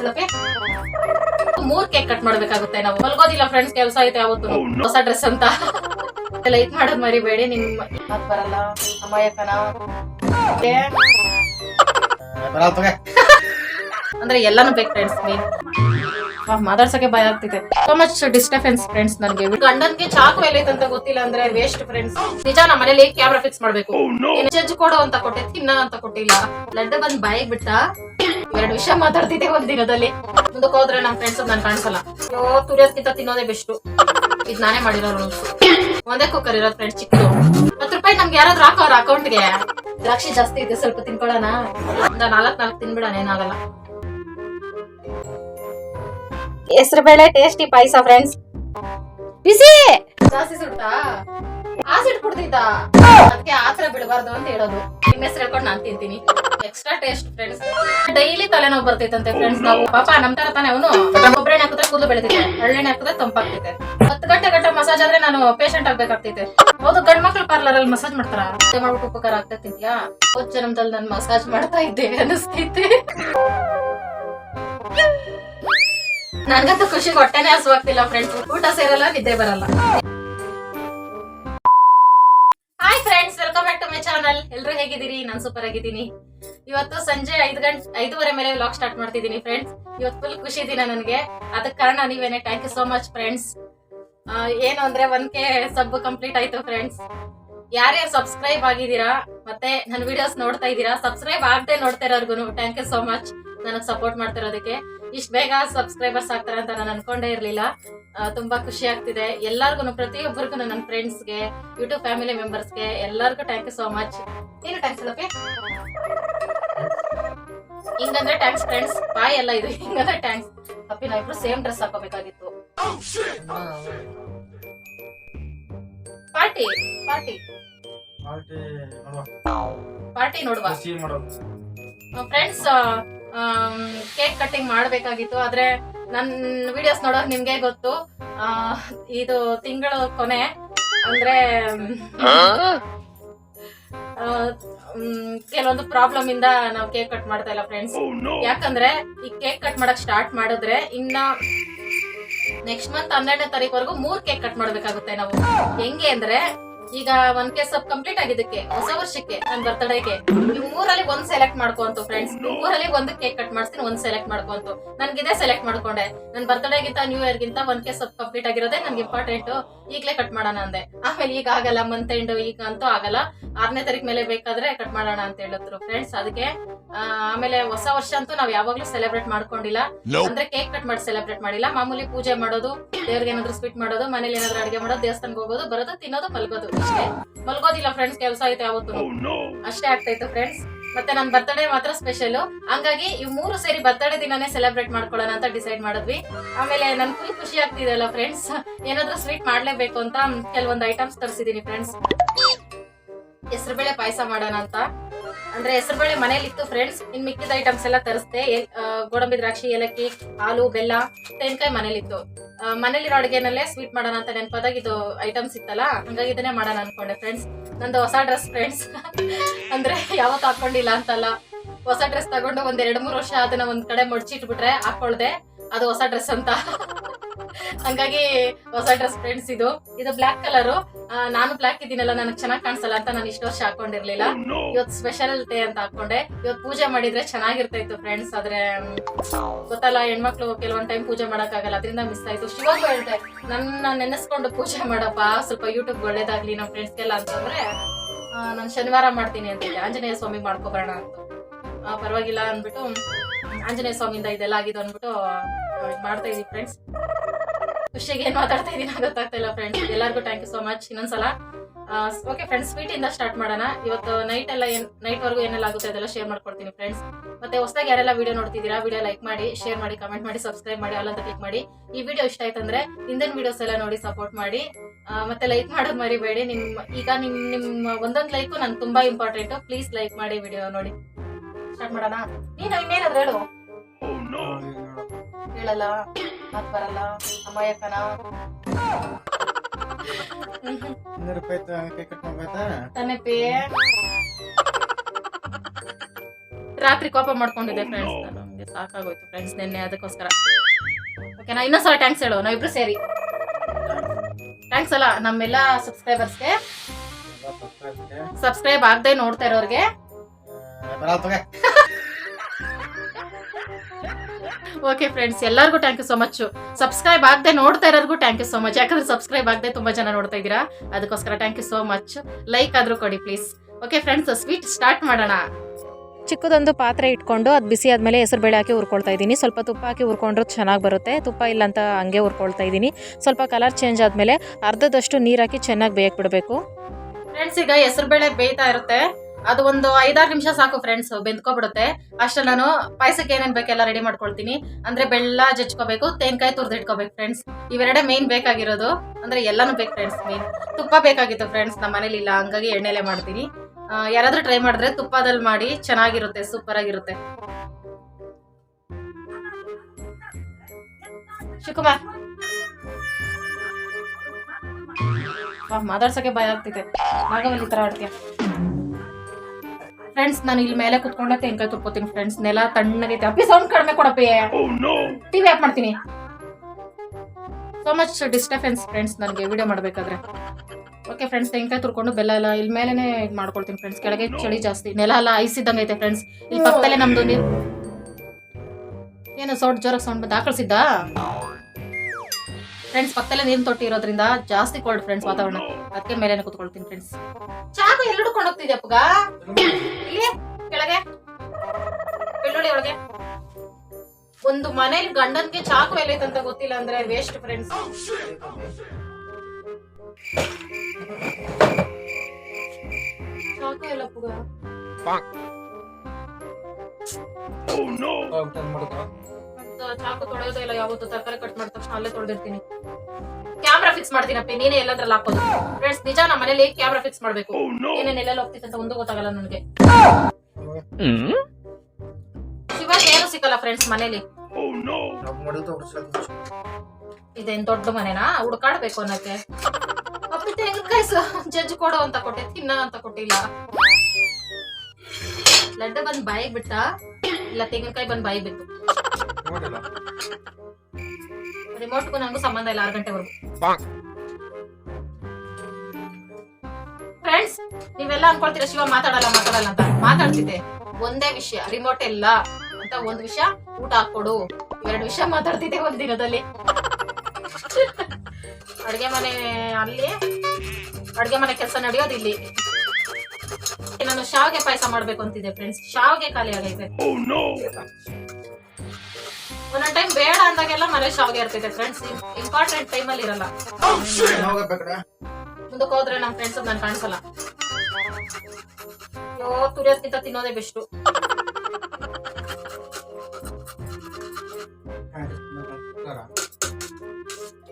ಅಲ್ಲಪ್ಪಿ ಮೂರ್ cake cut ಮಾಡ್ಬೇಕಾಗುತ್ತೆ. ನಾವು ಮಲ್ಗೋದಿಲ್ಲ ಫ್ರೆಂಡ್ಸ್ ಕೆಲಸ ಐತೆ ಯಾವತ್ತು. ಹೊಸ ಡ್ರೆಸ್ ಅಂತ. ಲೈಕ್ ಮಾಡೋದ್ ಮರಿಬೇಡಿ ನಿಮ್ ಮಾತ್ ಬರಲ್ಲ. ಅಮಾಯಕನ ಅಂದ್ರೆ ಎಲ್ಲಾನು ಬೇಕು ಫ್ರೆಂಡ್ಸ್ ನೀನ್ ಮಾತಾಡ್ಸಕ್ಕೆ ಭಯ ಆಗ್ತಿದೆ. ಸೊ ಮಚ್ ಡಿಸ್ಟರ್ಬೆನ್ಸ್ ಫ್ರೆಂಡ್ಸ್ ನನ್ಗೆ. ಗಂಡನ್ಗೆ ಚಾಕು ಎಲ್ಲೈತೆ ಅಂತ ಗೊತ್ತಿಲ್ಲ ಅಂದ್ರೆ ವೇಸ್ಟ್ ಫ್ರೆಂಡ್ಸ್ ನಿಜ ನಮ್ಮ ಮನೇಲಿ ಕ್ಯಾಮ್ರಾ ಫಿಕ್ಸ್ ಮಾಡ್ಬೇಕು? ಜಡ್ಜ್ ಕೊಡು ಅಂತ ಕೊಟ್ಟೆ ತಿನ್ನ ಅಂತ ಕೊಟ್ಟಿಲ್ಲ. ಲಡ್ಡು ಬಂದ್ ಬಾಯಿಗೆ ಬಿಟ್ಟ. ಎರಡು ವಿಷಯ ಮಾತಾಡ್ತಿದ್ದೆ ಒಂದ್ ದಿನದಲ್ಲಿ. ಮುಂದಕ್ಕೆ ಹೋದ್ರೆ ನಮ್ ಫ್ರೆಂಡ್ಸ್ ನನ್ ಕಾಣಿಸಲ್ಲ. ಅಯ್ಯೋ, ತುರಿಯೋದ್ಕಿಂತ ತಿನ್ನೋದೇ ಬೆಸ್ಟ್. ಇದ್ ನಾನೇ ಮಾಡಿರೋ ಒಂದೇ ಕುಕ್ಕರ್ ಇರೋ ಫ್ರೆಂಡ್ಸ್ ಚಿಕ್ಕದು ಹತ್ತು ರೂಪಾಯಿ ನಮ್ಗೆ ಯಾರಾದ್ರೂ ಹಾಕೋರ ಅಕೌಂಟ್ಗೆ ದ್ರಾಕ್ಷಿ ಜಾಸ್ತಿ ಇದೆ, ಸ್ವಲ್ಪ ತಿನ್ಕೊಳ್ಳೋಣ. ನಾಲ್ಕ್ ನಾಲ್ಕು ತಿನ್ಬಿಡೋಣ, ಏನಾಗಲ್ಲ. ಹೆಸರು ಬೇಳೆ ಟೇಸ್ಟಿ ಪಾಯಸ ಫ್ರೆಂಡ್ಸ್ ಬಿಸಿ! ಜಾಸ್ತಿ ಸುಡ್ತಾ? ಆಸಿಡ್ ಕುಡ್ದಿದ್ದ ಅದಕ್ಕೆ ಆತರ ಬಿಡಬಾರ್ದು ಅಂತ ಹೇಳೋದು. ನಿಮ್ಮ ಹೆಸರು ಹೇಳ್ಕೊಂಡು ನಾನು ತಿಂತೀನಿ. ಎಕ್ಸ್ಟ್ರಾ ಟೇಸ್ಟ್ ಫ್ರೆಂಡ್ಸ್ ಡೈಲಿ ತಲೆನೋವು ಬರ್ತೈತಂತೆ ಫ್ರೆಂಡ್ಸ್ ನಾವು ಪಾಪ ನಮ್ ತರ ತಾನೆ ಅವನು. ಕೊಬ್ಬರಿ ಹಾಕಿದ್ರೆ ಕೂದಲು ಬೆಳಿತೈತೆ ಎಳ್ಳೆಣ್ಣೆ ಹಾಕಿದ್ರೆ ತಂಪಾಗ್ತೈತೆ ಹತ್ತು ಗಂಟೆ ಗಂಟೆ ಮಸಾಜ್ ಆದ್ರೆ ನಾನು ಪೇಷಂಟ್ ಆಗ್ಬೇಕಾಗ್ತೈತೆ ಹೌದು, ಗಂಡ್ ಮಕ್ಳು ಪಾರ್ಲರ್ ಅಲ್ಲಿ ಮಸಾಜ್ ಮಾಡ್ತಾರ? ಅದೇ ಮಾಡ್ಬಿಟ್ಟು ಉಪಕಾರ ಆಗ್ತಾ ತಿಂತ್ಯಾ ಹೋದ್ ಜನ್ಮದಲ್ಲಿ ನಾನು ಮಸಾಜ್ ಮಾಡ್ತಾ ಇದ್ದೆ ಅನಿಸ್ತೈತೆ ನನ್ಗಂತೂ ಖುಷಿ ಹೊಟ್ಟೆನೆ ಹಸುವಾಗ್ತಿಲ್ಲ ಫ್ರೆಂಡ್ಸ್ ಊಟ ಸೇರಲ್ಲ, ನಿದ್ದೆ ಬರಲ್ಲ. ಚಾನಲ್ ಎಲ್ರು ಹೇಗಿದ್ದೀರಿ? ನಾನು ಸೂಪರ್ ಆಗಿದ್ದೀನಿ. ಇವತ್ತು ಸಂಜೆ ಐದು ಗಂಟೆ, ಐದೂವರೆ ಮೇಲೆ ವ್ಲಾಗ್ ಸ್ಟಾರ್ಟ್ ಮಾಡ್ತಿದ್ದೀನಿ ಫ್ರೆಂಡ್ಸ್ ಇವತ್ತು ಫುಲ್ ಖುಷಿ ದಿನ ನನಗೆ. ಅದಕ್ಕೆ ಕಾರಣ ನೀವೇನೆ thank you so much friends ಏನು ಅಂದ್ರೆ ಒನ್ ಕೆ ಸಬ್ ಕಂಪ್ಲೀಟ್ ಆಯ್ತು ಫ್ರೆಂಡ್ಸ್ ಯಾರ್ಯಾರು ಸಬ್ಸ್ಕ್ರೈಬ್ ಆಗಿದ್ದೀರಾ, ಮತ್ತೆ ನನ್ನ ವಿಡಿಯೋಸ್ ನೋಡ್ತಾ ಇದ್ದೀರಾ ಸಬ್ಸ್ಕ್ರೈಬ್ ಆಗದೆ ನೋಡ್ತಾ ಇರೋರ್ಗು ಥ್ಯಾಂಕ್ ಯು ಸೋ ಮಚ್ ನನಗೆ ಸಪೋರ್ಟ್ ಮಾಡ್ತಿರೋದಕ್ಕೆ. ಇಷ್ಟು ಬೇಗ ಸಬ್ಸ್ಕ್ರೈಬರ್ಸ್ ಆಗ್ತಾರೆ ಅಂತ ನಾನು ಅನ್ಕೊಂಡೇ ಇರಲಿಲ್ಲ. ತುಂಬಾ ಖುಷಿ ಆಗ್ತಿದೆ. ಎಲ್ಲಾರ್ಗು ಪ್ರತಿಯೊಬ್ಬರಿಗೂ ನನ್ನ ಫ್ರೆಂಡ್ಸ್ಗೆ ಯೂಟ್ಯೂಬ್ ಫ್ಯಾಮಿಲಿ ಮೆಂಬರ್ಸ್ಗೆ ಎಲ್ಲರಿಗೂ ಥ್ಯಾಂಕ್ ಯು ಸೋ ಮಚ್ ಏನು ಟ್ಯಾಂಕ್ಸ್ ಓಕೆ ಹಿಂಗಂದ್ರೆ ಥ್ಯಾಂಕ್ಸ್ ಫ್ರೆಂಡ್ಸ್ ಬಾಯ್ ಎಲ್ಲ ಇದು. ಹಿಂಗಂದ್ರೆ ಥ್ಯಾಂಕ್ಸ್ ಅಪ್ಪಿ ನಾವಿಬ್ರು same dress ಹಾಕೋಬೇಕಾಗಿತ್ತು. Party party. Party ನೋಡುವ. ಫ್ರೆಂಡ್ಸ್ ಕೇಕ್ ಕಟ್ಟಿಂಗ್ ಮಾಡಬೇಕಾಗಿತ್ತು ಆದ್ರೆ ನನ್ನ ವಿಡಿಯೋಸ್ ನೋಡೋಕ್ ನಿಮ್ಗೆ ಗೊತ್ತು. ಆ, ಇದು ತಿಂಗಳು ಕೊನೆ ಅಂದ್ರೆ ಕೆಲವೊಂದು ಪ್ರಾಬ್ಲಮ್ ಇಂದ ನಾವು ಕೇಕ್ ಕಟ್ ಮಾಡ್ತಾ ಇಲ್ಲ ಫ್ರೆಂಡ್ಸ್ ಯಾಕಂದ್ರೆ ಈ ಕೇಕ್ ಕಟ್ ಮಾಡಕ್ ಸ್ಟಾರ್ಟ್ ಮಾಡಿದ್ರೆ ಇನ್ನ ನೆಕ್ಸ್ಟ್ ಮಂತ್ ಹನ್ನೆರಡನೇ ತಾರೀಕುವರೆಗೂ ಮೂರ್ ಕೇಕ್ ಕಟ್ ಮಾಡ್ಬೇಕಾಗುತ್ತೆ ನಾವು. ಹೆಂಗೆ ಅಂದ್ರೆ ಈಗ ಒನ್ ಕೆ ಸಬ್ ಕಂಪ್ಲೀಟ್ ಆಗಿದ್ದಕ್ಕೆ ಹೊಸ ವರ್ಷಕ್ಕೆ ನನ್ ಬರ್ತಡೇಗೆ ನೀವು ಮೂರಲ್ಲಿ ಒಂದ್ ಸೆಲೆಕ್ಟ್ ಮಾಡ್ಕೊಂತು ಫ್ರೆಂಡ್ಸ್ ಮೂರಲ್ಲಿ ಒಂದು ಕೇಕ್ ಕಟ್ ಮಾಡಿಸ್ತೀನಿ ಒಂದ್ ಸೆಲೆಕ್ಟ್ ಮಾಡ್ಕೊಂತು ಇದೇ ಸೆಲೆಕ್ಟ್ ಮಾಡ್ಕೊಂಡೆ. ನನ್ ಬರ್ತಡೇಗಿಂತ ನ್ಯೂ ಇಯರ್ ಗಿಂತ ಕೆ ಸಬ್ ಕಂಪ್ಲೀಟ್ ಆಗಿರೋದೇ ನನ್ಗೆ ಇಂಪಾರ್ಟೆಂಟ್ ಈಗಲೇ ಕಟ್ ಮಾಡೋಣ ಅಂದೆ. ಆಮೇಲೆ ಈಗ ಆಗಲ್ಲ ಮಂತ್ ಎಂಡ್ ಈಗ ಅಂತೂ ಆಗಲ್ಲ. ಆರನೇ ತಾರೀಕು ಮೇಲೆ ಬೇಕಾದ್ರೆ ಕಟ್ ಮಾಡೋಣ ಅಂತ ಹೇಳಿದ್ರು ಫ್ರೆಂಡ್ಸ್ ಅದಕ್ಕೆ ಆಮೇಲೆ ಹೊಸ ವರ್ಷ ಅಂತೂ ನಾವ್ ಯಾವಾಗ್ಲೂ ಸೆಲೆಬ್ರೇಟ್ ಮಾಡ್ಕೊಂಡಿಲ್ಲ. ಅಂದ್ರೆ ಕೇಕ್ ಕಟ್ ಮಾಡಿ ಸೆಲೆಬ್ರೇಟ್ ಮಾಡಿಲ್ಲ. ಮಾಮೂಲಿ ಪೂಜೆ ಮಾಡೋದು ದೇವ್ರಿಗೆ ಏನಾದ್ರು ಸ್ವೀಟ್ ಮಾಡೋದು ಮನೇಲಿ ಏನಾದ್ರು ಅಡಿಗೆ ಮಾಡೋದು ದೇವಸ್ಥಾನಕ್ಕೆ ಹೋಗೋದು ಬರೋದು ತಿನ್ನೋದು ಮಲ್ಗೋದು. ಅಷ್ಟೇ. ಮಲ್ಗೋದಿಲ್ಲ ಫ್ರೆಂಡ್ಸ್ ಕೆಲಸ ಐತೆ ಯಾವತ್ತು. ಅಷ್ಟೇ ಆಗ್ತಾಯಿತ್ತು ಫ್ರೆಂಡ್ಸ್ ಮತ್ತೆ ನನ್ನ ಬರ್ತ್ಡೇ ಮಾತ್ರ ಸ್ಪೆಷಲ್ ಹಂಗಾಗಿ ಇವ್ ಮೂರು ಸೇರಿ ಬರ್ತ್ಡೇ ದಿನನೇ ಸೆಲೆಬ್ರೇಟ್ ಮಾಡ್ಕೊಳ್ಳೋಣ ಅಂತ ಡಿಸೈಡ್ ಮಾಡಿದ್ವಿ. ಆಮೇಲೆ ನನ್ ಫುಲ್ ಖುಷಿ ಆಗ್ತಿದೆಯಲ್ಲ ಫ್ರೆಂಡ್ಸ್ ಏನಾದ್ರೂ ಸ್ವೀಟ್ ಮಾಡ್ಲೇಬೇಕು ಅಂತ ಕೆಲವೊಂದು ಐಟಮ್ಸ್ ತರಿಸಿದೀನಿ ಫ್ರೆಂಡ್ಸ್ ಹೆಸರುಬೇಳೆ ಪಾಯಸ ಮಾಡೋಣ ಅಂತ. ಅಂದ್ರೆ ಹೆಸರುಬೇಳೆ ಮನೇಲಿ ಇತ್ತು ಫ್ರೆಂಡ್ಸ್ ಇನ್ ಮಿಕ್ಕಿದ ಐಟಮ್ಸ್ ಎಲ್ಲ ತರಿಸ್ದೆ. ಗೋಡಂಬಿ ದ್ರಾಕ್ಷಿ ಏಲಕ್ಕಿ ಹಾಲು ಬೆಲ್ಲ ತೆಂಗಿನಕಾಯಿ ಮನೇಲಿತ್ತು ಮನೇಲಿರೋ ಅಡುಗೆನಲ್ಲೇ ಸ್ವೀಟ್ ಮಾಡೋಣ ಅಂತ ನೆನಪಾದಾಗ ಇದು ಐಟಮ್ಸ್ ಇತ್ತಲ್ಲ ಹಂಗಾಗಿ ಇದನ್ನೇ ಮಾಡೋಣ ಅನ್ಕೊಂಡೆ ಫ್ರೆಂಡ್ಸ್ ನಂದು ಹೊಸ ಡ್ರೆಸ್ ಫ್ರೆಂಡ್ಸ್ ಅಂದ್ರೆ ಯಾವತ್ತು ಹಾಕೊಂಡಿಲ್ಲ ಅಂತಲ್ಲ. ಹೊಸ ಡ್ರೆಸ್ ತಗೊಂಡು ಒಂದ್ ಎರಡ್ ಮೂರು ವರ್ಷ ಅದನ್ನ ಒಂದ್ ಕಡೆ ಮಡ್ಚಿಟ್ಬಿಟ್ರೆ ಹಾಕೊಳ್ದೆ, ಅದು ಹೊಸ ಡ್ರೆಸ್ ಅಂತ. ಹಂಗಾಗಿ ಹೊಸ ಡ್ರೆಸ್ ಫ್ರೆಂಡ್ಸ್ ಇದು. ಇದು ಬ್ಲಾಕ್ ಕಲರ್ ನಾನು ಬ್ಲಾಕ್ ಇದ್ದೀನಲ್ಲ ನನಗೆ ಚೆನ್ನಾಗಿ ಕಾಣಿಸಲ್ಲ ಅಂತ ನಾನು ಇಷ್ಟು ವರ್ಷ ಹಾಕೊಂಡಿರ್ಲಿಲ್ಲ. ಇವತ್ತು ಸ್ಪೆಷಲ್ ಡೇ ಅಂತ ಹಾಕೊಂಡೆ. ಇವತ್ತು ಪೂಜೆ ಮಾಡಿದ್ರೆ ಚೆನ್ನಾಗಿರ್ತಾ ಇತ್ತು ಫ್ರೆಂಡ್ಸ್ ಆದ್ರೆ ಗೊತ್ತಲ್ಲ ಹೆಣ್ಮಕ್ಳು ಕೆಲವೊಂದ್ ಟೈಮ್ ಪೂಜೆ ಮಾಡಕ್ಕಾಗಲ್ಲ ಅದರಿಂದ ಮಿಸ್ ಆಯ್ತು. ಶಿವಾಗ ಹೇಳ್ದೆ ನನ್ನ ನೆನೆಸ್ಕೊಂಡು ಪೂಜೆ ಮಾಡಪ್ಪ. ಸ್ವಲ್ಪ ಯೂಟ್ಯೂಬ್ ಒಳ್ಳೇದಾಗ್ಲಿ ನಮ್ಮ ಫ್ರೆಂಡ್ಸ್ಗೆಲ್ಲ ಅಂತಂದ್ರೆ ನಾನು ಶನಿವಾರ ಮಾಡ್ತೀನಿ ಅಂತಿದ್ದೆ. ಆಂಜನೇಯ ಸ್ವಾಮಿ ಮಾಡ್ಕೊಬರೋಣ ಅಂತ. ಪರವಾಗಿಲ್ಲ ಅಂದ್ಬಿಟ್ಟು ಆಂಜನೇಯ ಸ್ವಾಮಿಯಿಂದ ಇದೆಲ್ಲ ಆಗಿದೆ ಅಂದ್ಬಿಟ್ಟು ಮಾಡ್ತಾ ಇದೀವಿ ಫ್ರೆಂಡ್ಸ್ ಖುಷಿಗೆ ಏನ್ ಮಾತಾಡ್ತಾ ಇದೀನಿ ಗೊತ್ತಾಗ್ತಾ ಇಲ್ಲ ಫ್ರೆಂಡ್ಸ್ ಎಲ್ಲರಿಗೂ ಥ್ಯಾಂಕ್ ಯು ಸೋ ಮಚ್ ಇನ್ನೊಂದ್ಸಲ ಓಕೆ ಫ್ರೆಂಡ್ಸ್ ಸ್ವೀಟ್ ಇಂದ ಸ್ಟಾರ್ಟ್ ಮಾಡೋಣ. ಇವತ್ತು ನೈಟ್ ಎಲ್ಲ ಏನ್ ನೈಟ್ ವರೆಗೂ ಏನೆಲ್ಲ ಆಗುತ್ತೆ ಅದೆಲ್ಲ ಶೇರ್ ಮಾಡ್ಕೊಡ್ತೀನಿ ಫ್ರೆಂಡ್ಸ್ ಮತ್ತೆ ಹೊಸದಾಗಿ ಯಾರೆಲ್ಲ ವಿಡಿಯೋ ನೋಡ್ತಿದ್ದೀರಾ ವಿಡಿಯೋ ಲೈಕ್ ಮಾಡಿ ಶೇರ್ ಮಾಡಿ ಕಮೆಂಟ್ ಮಾಡಿ ಸಬ್ಸ್ಕ್ರೈಬ್ ಮಾಡಿ ಅಲ್ಲ ಅಂತ ಕ್ಲಿಕ್ ಮಾಡಿ. ಈ ವಿಡಿಯೋ ಇಷ್ಟ ಆಯ್ತಂದ್ರೆ ಹಿಂದಿನ ವಿಡಿಯೋಸ್ ಎಲ್ಲ ನೋಡಿ ಸಪೋರ್ಟ್ ಮಾಡಿ. ಮತ್ತೆ ಲೈಕ್ ಮಾಡೋದು ಮರಿಬೇಡಿ. ನಿಮ್ ಈಗ ನಿಮ್ ನಿಮ್ಮ ಒಂದೊಂದು ಲೈಕು ನನ್ಗೆ ತುಂಬಾ ಇಂಪಾರ್ಟೆಂಟ್ ಪ್ಲೀಸ್ ಲೈಕ್ ಮಾಡಿ ವಿಡಿಯೋ ನೋಡಿ. ಸ್ಟಾರ್ಟ್ ಮಾಡೋಣ. ನೀನು ಇನ್ನೇನಾದ್ರು ಹೇಳು. ಹೇಳಲ್ಲ. ಬರಲ್ಲ. ಅಮಾಯಕನ ಇನ್ನೂರು ರೂಪಾಯಿ ಕೇಕ್ ಕಟ್ ಮಾಡ್ಬೇಕಾಯ್ತಾ ತನೆಪಿ ರಾತ್ರಿ ಕೋಪ ಮಾಡ್ಕೊಂಡಿದ್ದೆ ಫ್ರೆಂಡ್ಸ್ ನಮ್ಗೆ ನನಗೆ ಸಾಕಾಗೋಯ್ತು ಫ್ರೆಂಡ್ಸ್ ನಿನ್ನೆ ಅದಕ್ಕೋಸ್ಕರ. ಓಕೆನಾ ಇನ್ನೊಂದ್ಸಲ ಟ್ಯಾಂಕ್ಸ್ ಹೇಳು. ನಾವಿಬ್ರು ಸೇರಿ. ಥ್ಯಾಂಕ್ಸ್ ಅಲ್ಲ ನಮ್ಮೆಲ್ಲ ಸಬ್ಸ್ಕ್ರೈಬರ್ಸ್ಗೆ ಸಬ್ಸ್ಕ್ರೈಬ್ ಆಗದೆ ನೋಡ್ತಾ ಇರೋರಿಗೆ. ಓಕೆ ಫ್ರೆಂಡ್ಸ್ ಎಲ್ಲರಿಗೂ thank you so much subscribe ಆಗದೆ ನೋಡ್ತಾ ಇರೋರ್ಗೂ ಥ್ಯಾಂಕ್ ಯು ಸೊ ಮಚ್ ಯಾಕಂದ್ರೆ ಸಬ್ಸ್ಕ್ರೈಬ್ ಆಗದೆ ತುಂಬಾ ಜನ ನೋಡ್ತಾ ಇದ್ದೀರಾ? ಅದಕ್ಕೋಸ್ಕರ thank you so much like ಆದ್ರೂ ಕೊಡಿ please okay friends sweet start ಮಾಡೋಣ. ಚಿಕ್ಕದೊಂದು ಪಾತ್ರೆ ಇಟ್ಕೊಂಡು ಅದು ಬಿಸಿ ಆದಮೇಲೆ ಹೆಸರು ಬೇಳೆ ಹಾಕಿ ಹುರ್ಕೊಳ್ತಾ ಇದ್ದೀನಿ. ಸ್ವಲ್ಪ ತುಪ್ಪ ಹಾಕಿ ಹುರ್ಕೊಂಡ್ರೆ ಚೆನ್ನಾಗಿ ಬರುತ್ತೆ. ತುಪ್ಪ ಇಲ್ಲ ಅಂತ ಹಂಗೆ ಹುರ್ಕೊಳ್ತಾ ಇದ್ದೀನಿ. ಸ್ವಲ್ಪ ಕಲರ್ ಚೇಂಜ್ ಆದಮೇಲೆ ಅರ್ಧದಷ್ಟು ನೀರು ಹಾಕಿ ಚೆನ್ನಾಗಿ ಬೇಯಕ್ಕೆ ಬಿಡಬೇಕು. ಫ್ರೆಂಡ್ಸ್ ಈಗ ಹೆಸರುಬೇಳೆ ಬೇಯ್ತಾ ಇರುತ್ತೆ. ಅದು ಒಂದು ಐದಾರು ನಿಮಿಷ ಸಾಕು ಫ್ರೆಂಡ್ಸ್ ಬೆಂದ್ಕೊಬಿಡುತ್ತೆ. ಅಷ್ಟೇ ನಾನು ಪಾಯಸಕ್ಕೆ ಏನೇನ್ ಬೇಕೆಲ್ಲ ರೆಡಿ ಮಾಡ್ಕೊಳ್ತೀನಿ. ಅಂದ್ರೆ ಬೆಲ್ಲ ಜಜ್ಕೋಬೇಕು ತೆಂಗಿನಕಾಯಿ ತುರ್ದು ಇಟ್ಕೋಬೇಕು ಫ್ರೆಂಡ್ಸ್ ಇವೆರಡೆ ಮೇನ್ ಬೇಕಾಗಿರೋದು. ಅಂದ್ರೆ ಎಲ್ಲಾನು ಬೇಕು ಫ್ರೆಂಡ್ಸ್ ಮೇನ್ ತುಪ್ಪ ಬೇಕಾಗಿತ್ತು ಫ್ರೆಂಡ್ಸ್ ನಮ್ಮ ಮನೇಲಿ ಇಲ್ಲ, ಹಂಗಾಗಿ ಎಣ್ಣೆಲೆ ಮಾಡ್ತೀನಿ. ಯಾರಾದ್ರೂ ಟ್ರೈ ಮಾಡಿದ್ರೆ ತುಪ್ಪದಲ್ಲಿ ಮಾಡಿ, ಚೆನ್ನಾಗಿರುತ್ತೆ ಸೂಪರ್ ಆಗಿರುತ್ತೆ. ಶಿವಕುಮಾರ್. ಮಾತಾಡ್ಸೋಕೆ ಭಯ ಆಗ್ತಿದೆ. ನಾಗವಲ್ಲಿ ತರ ಆಡ್ತೀಯ? ಫ್ರೆಂಡ್ಸ್ ನಾನು ಇಲ್ಲಿ ಮೇಲೆ ಕುತ್ಕೊಂಡೆ ತೆಂಕಾಯಿ ತುರ್ಕೋತೀನಿ ಫ್ರೆಂಡ್ಸ್ ನೆಲ ತಣ್ಣಗೈತೆ ಅಪ್ಪಿ ಸೌಂಡ್ ಕಡಿಮೆ ಕೊಡಪ್ಪಿ. ಟಿವಿ ಆಫ್ ಮಾಡ್ತೀನಿ. ಸೋ ಮಚ್ ಡಿಸ್ಟರ್ಬೆನ್ಸ್ ಫ್ರೆಂಡ್ಸ್ ನನಗೆ ವಿಡಿಯೋ ಮಾಡಬೇಕಾದ್ರೆ. ಓಕೆ ಫ್ರೆಂಡ್ಸ್ ತೆಂಕಾಯಿ ತುರ್ಕೊಂಡು ಬೆಲ್ಲ ಎಲ್ಲ ಇಲ್ಲಿ ಮೇಲೇನೆ ಇದ್ ಮಾಡ್ಕೊಳ್ತೀನಿ ಫ್ರೆಂಡ್ಸ್ ಕೆಳಗೆ ಚಳಿ ಜಾಸ್ತಿ. ನೆಲ ಎಲ್ಲ ಐಸ್ ಇದ್ದಂಗೆ ಐತೆ ಫ್ರೆಂಡ್ಸ್ ಇಲ್ಲಿ ಪಕ್ಕದಲ್ಲೇ ನಮ್ದು ನೀರು ಏನು ಸೌಂಡ್ ಜೋರಾಗಿ ಸೌಂಡ್ ಬಂದು ಹಾಕಳ್ಸಿದ್ದ ಫ್ರೆಂಡ್ಸ್ ಪಕ್ಕದಲ್ಲೇ ನೀರು ತೊಟ್ಟಿ ಇರೋದ್ರಿಂದ ಜಾಸ್ತಿ ಕೋಲ್ಡ್ ಫ್ರೆಂಡ್ಸ್ ವಾತಾವರಣ. ಅದಕ್ಕೆ ಮೇಲೆ ಕುತ್ಕೊಳ್ತೀನಿ ಫ್ರೆಂಡ್ಸ್ ಚಾಕು ಎಲ್ಲಿ ಹಿಡ್ಕೊಂಡು ಹೋಗ್ತಿದ್ಯಾ ಪುಗ? ಇಲ್ಲಿ ಕೆಳಗೆ. ಬೆಳ್ಳುಳ್ಳಿ ಒಳಗೆ. ಒಂದು ಮನೇಲಿ ಗಂಡನ್ಗೆ ಚಾಕು ಎಲ್ಲೈತೆ ಅಂತ ಗೊತ್ತಿಲ್ಲ ಅಂದ್ರೆ ವೇಸ್ಟ್ ಫ್ರೆಂಡ್ಸ್ ಚಾಕು ಎಲ್ಲ ಪುಗ. ಚಾಕು ತೊಳೆಯೋದೇ ಇಲ್ಲ ಯಾವತ್ತು ತರಕಾರಿ ಕಟ್ ಮಾಡಿದ ತಕ್ಷಣ ಅಲ್ಲೇ ತೊಳೆದಿರ್ತೀನಿ. ಕ್ಯಾಮ್ರಾ ಫಿಕ್ಸ್ ಮಾಡ್ತೀನಪ್ಪಿ ನೀನೇ ಎಲ್ಲದ್ರಲ್ಲಿ ಹಾಕೋದು ಫ್ರೆಂಡ್ಸ್ ನಿಜ ನಮ್ಮ ಮನೇಲಿ ಕ್ಯಾಮ್ರಾ ಫಿಕ್ಸ್ ಮಾಡ್ಬೇಕು. ಏನೇನ್ ಎಲ್ಲೆಲ್ಲ ಹೋಗ್ತಿತ್ತು ಅಂತ ಒಂದು ಗೊತ್ತಾಗಲ್ಲ ನನಗೆ. ಇವಾಗ ಏನು ಸಿಕ್ಕಲ್ಲ ಫ್ರೆಂಡ್ಸ್ ಮನೇಲಿ. ಸ್ವಲ್ಪ ಇದೇನ್ ದೊಡ್ಡ ಮನೆನಾ? ಹುಡುಕಾಡ್ಬೇಕು ಅನ್ನಕ್ಕೆ. ಜಜ್ಜಿ ಕೊಡು ಅಂತ ಕೊಟ್ಟೆ ತಿನ್ನ ಅಂತ ಕೊಟ್ಟಿಲ್ಲ. ಲಡ್ಡ ಬಂದ್ ಬಾಯಿಗೆ ಬಿಟ್ಟ? ಇಲ್ಲ ತೆಂಗಿನಕಾಯಿ ಬಂದ್ ಬಾಯಿಗೆ ಬಿತ್ತು. ರಿಮೋಟ್ಗೂ ನನಗೂ ಸಂಬಂಧ ಇಲ್ಲ ಆರು ಗಂಟೆವರೆಗೂ. ಫ್ರೆಂಡ್ಸ್ ನೀವೆಲ್ಲ ಅನ್ಕೊಳ್ತೀರಾ ಶಿವ ಮಾತಾಡಲ್ಲ ಮಾತಾಡಲ್ಲ ಅಂತ? ಮಾತಾಡ್ತಿದ್ದೆ. ಒಂದೇ ವಿಷಯ ರಿಮೋಟ್ ಇಲ್ಲ ಅಂತ ಒಂದ್ ವಿಷಯ ಊಟ ಹಾಕೊಡು ಎರಡು ವಿಷಯ ಮಾತಾಡ್ತಿದ್ದೆ ಒಂದ್ ದಿನದಲ್ಲಿ. ಅಡ್ಗೆ ಮನೆ ಅಲ್ಲಿ ಅಡ್ಗೆ ಮನೆ ಕೆಲಸ ನಡೆಯೋದು ಇಲ್ಲಿ ನಾನು ಶಾವ್ಗೆ ಪಾಯಸ ಮಾಡ್ಬೇಕು ಅಂತಿದ್ದೆ ಫ್ರೆಂಡ್ಸ್ ಶಾವ್ಗೆ ಖಾಲಿ ಆಗೈತೆ. ಒಂದೊಂದ್ ಟೈಮ್ ಬೇಡ ಅಂದಾಗೆಲ್ಲ ಮನೆ ಶಾವ್ಗೆ ಇರ್ತೈತೆ ಫ್ರೆಂಡ್ಸ್ ಇಂಪಾರ್ಟೆಂಟ್ ಟೈಮಲ್ಲಿ ಇರಲ್ಲ. ಹೋಗ್ಬೇಕಡೆ ಮುಂದಕ್ಕೆ ಹೋದ್ರೆ ನಮ್ಮ ಫ್ರೆಂಡ್ಸ್ ನಾನು ಕಾಣಿಸಲ್ಲ. ಯೋ ತುರಿಯೋದ್ಕಿಂತ ತಿನ್ನೋದೇ ಬೆಸ್ಟು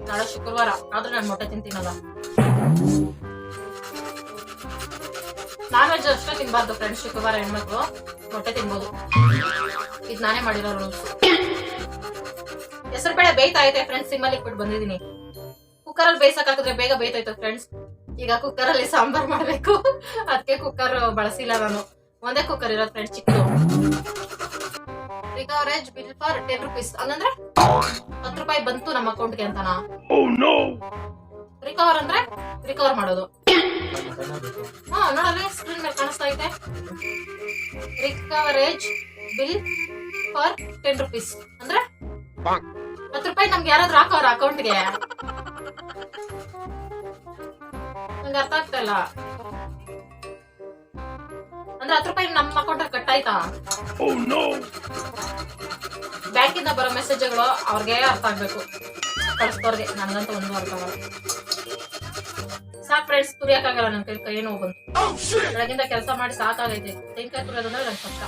ನಾಳೆ ಶುಕ್ರವಾರ ಆದ್ರೆ ನಾನು ಮೊಟ್ಟೆ ತಿಂತೀನಲ್ಲ ನಾನ್ ವೆಜ್ ಅಷ್ಟೇ ತಿನ್ಬಾರ್ದು ಫ್ರೆಂಡ್ಸ್ ಶುಕ್ರವಾರ ಹೆಣ್ಮಕ್ಳು ಮೊಟ್ಟೆ ತಿನ್ಬೋದು. ಇದು ನಾನೇ ಮಾಡಿರೋ ರೂಲ್ಸ್ ಹೆಸರು ಬೇಳೆ ಬೇಯ್ತಾ ಐತೆ ಫ್ರೆಂಡ್ಸ್ ಸಿಮ್ಮಲ್ಲಿ ಇಟ್ಬಿಟ್ಟು ಬಂದಿದ್ದೀನಿ. ಕುಕ್ಕರ್ ಅಲ್ಲಿ ಬೇಯಿಸಕ್ ಹಾಕಿದ್ರೆ ಬೇಗ ಬೇಯ್ತಾಯ್ತು ಫ್ರೆಂಡ್ಸ್ ಈಗ ಕುಕ್ಕರ್ ಅಲ್ಲಿ ಸಾಂಬಾರ್ ಮಾಡ್ಬೇಕು. ಅದಕ್ಕೆ ಕುಕ್ಕರ್ ಬಳಸಿಲ್ಲ ನಾನು. ಒಂದೇ ಕುಕ್ಕರ್ ಇರೋದು ಫ್ರೆಂಡ್ಸ್ ಚಿಕ್ಕದು ರಿಕವರೇಜ್ ಬಿಲ್ ಫಾರ್ ಟೆನ್ ರುಪೀಸ್ ಹಂಗಂದ್ರೆ ಹತ್ತು ರೂಪಾಯಿ ಬಂತು ನಮ್ಮ ಅಕೌಂಟ್ಗೆ ಅಂತನಾ? ರಿಕವರ್ ಅಂದ್ರೆ ರಿಕವರ್ ಮಾಡೋದು. ಹಾ ನೋಡಲ್ಲ ಸ್ಕ್ರೀನ್ ಮೇಲೆ ಕಾಣಿಸ್ತಾ ಐತೆ. ರಿಕವರೇಜ್ ಬಿಲ್ ಫಾರ್ ಟೆನ್ ರುಪೀಸ್ ಅಂದ್ರೆ? ಹತ್ತು ರೂಪಾಯಿ ನಮ್ಗೆ ಯಾರಾದ್ರೂ ಹಾಕೋರ ಅಕೌಂಟ್ಗೆ ನಂಗೆ ಅರ್ಥ ಆಗ್ತಾ ಇಲ್ಲ. ಅಂದ್ರೆ ಹತ್ತು ರೂಪಾಯಿ ನಮ್ಮ ಅಕೌಂಟ್ ಕಟ್ ಆಯ್ತಾ? ಬ್ಯಾಂಕಿಂದ ಬರೋ ಮೆಸೇಜ್ಗಳು ಅವ್ರಿಗೆ ಅರ್ಥ ಆಗ್ಬೇಕು. ಕಳಿಸ್ತವ್ರಿಗೆ ನನ್ಗಂತ ಒಂದು ಅರ್ಥ ಆಗಲ್ಲ. ಸಾಕು ಫ್ರೆಂಡ್ಸ್ ತುರಿಯಕ್ಕಾಗಲ್ಲ ನನ್ ಕೈ ನೋವು ಬಂತು. ಬೆಳಗಿಂದ ಕೆಲಸ ಮಾಡಿ ಸಾಕಾಗೈತೆ. ತೆಂಕಾಯಿ ತುರಿಯೋದಂದ್ರೆ ನಂಗೆ ಕಷ್ಟ.